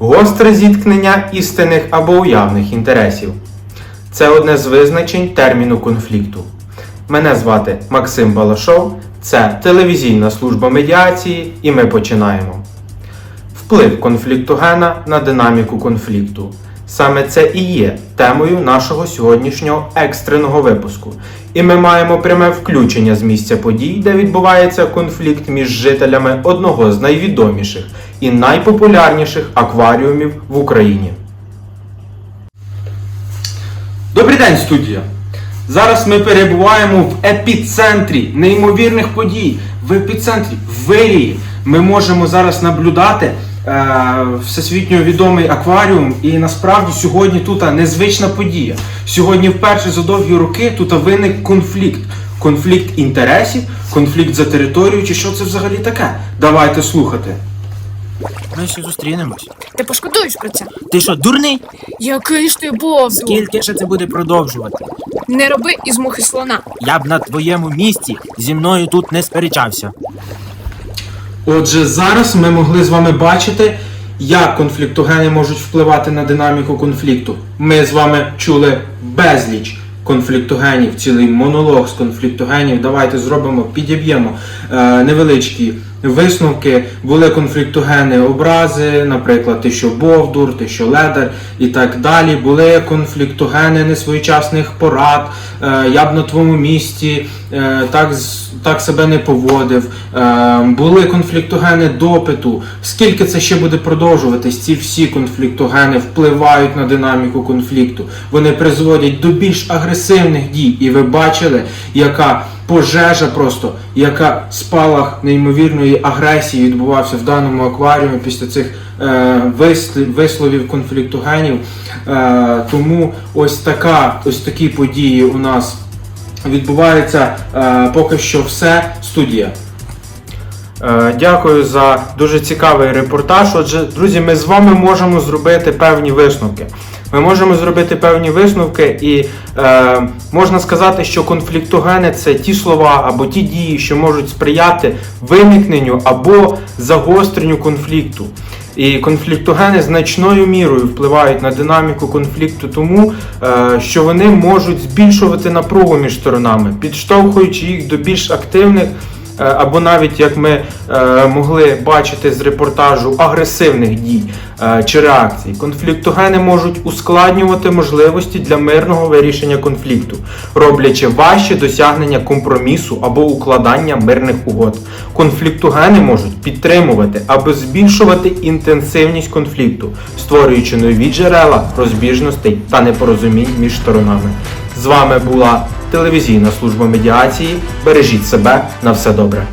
Гостре зіткнення істинних або уявних інтересів. Це одне з визначень терміну конфлікту. Мене звати Максим Балашов, це телевізійна служба медіації, і ми починаємо. Вплив конфлікту гена на динаміку конфлікту. Саме це і є темою нашого сьогоднішнього екстреного випуску. І ми маємо пряме включення з місця подій, де відбувається конфлікт між жителями одного з найвідоміших і найпопулярніших акваріумів в Україні. Добрий день, студія! Зараз ми перебуваємо в епіцентрі неймовірних подій. В епіцентрі Вирії. Ми можемо зараз наблюдати е, всесвітньо відомий акваріум. І насправді сьогодні тут незвична подія. Сьогодні вперше за довгі роки тут виник конфлікт. Конфлікт інтересів, конфлікт за територію, чи що це взагалі таке? Давайте слухати. Ми ще зустрінемось. Ти пошкодуєш про це? Ти що, дурний? Який ж ти бовду? Скільки ще це буде продовжувати? Не роби із мухи слона. Я б на твоєму місці зі мною тут не сперечався. Отже, зараз ми могли з вами бачити, як конфліктогени можуть впливати на динаміку конфлікту. Ми з вами чули безліч конфліктогенів, цілий монолог з конфліктогенів. Давайте зробимо, підіб'ємо е, невеличкі висновки. Були конфліктогени образи, наприклад, ти що Бовдур, ти що Ледар і так далі. Були конфліктогени несвоєчасних порад. Е, я б на твоєму місці е, так, так себе не поводив. Е, були конфліктогени допиту. Скільки це ще буде продовжуватись? Ці всі конфліктогени впливають на динаміку конфлікту. Вони призводять до більш агресивних дій. І ви бачили, яка пожежа просто, яка спалах неймовірної агресії відбувався в даному акваріумі після цих е, висловів конфліктогенів. Е, тому ось така, ось такі події у нас відбуваються. Е, поки що все. Студія. Е, Дякую за дуже цікавий репортаж. Отже, друзі, ми з вами можемо зробити певні висновки. Ми можемо зробити певні висновки, і е, можна сказати, що конфліктогени це ті слова або ті дії, що можуть сприяти виникненню або загостренню конфлікту. І конфліктогени значною мірою впливають на динаміку конфлікту, тому е, що вони можуть збільшувати напругу між сторонами, підштовхуючи їх до більш активних або навіть як ми е, могли бачити з репортажу агресивних дій е, чи реакцій. Конфліктогени можуть ускладнювати можливості для мирного вирішення конфлікту, роблячи важче досягнення компромісу або укладання мирних угод. Конфліктогени можуть підтримувати або збільшувати інтенсивність конфлікту, створюючи нові джерела розбіжностей та непорозумінь між сторонами. З вами була телевізійна служба медіації. Бережіть себе на все добре.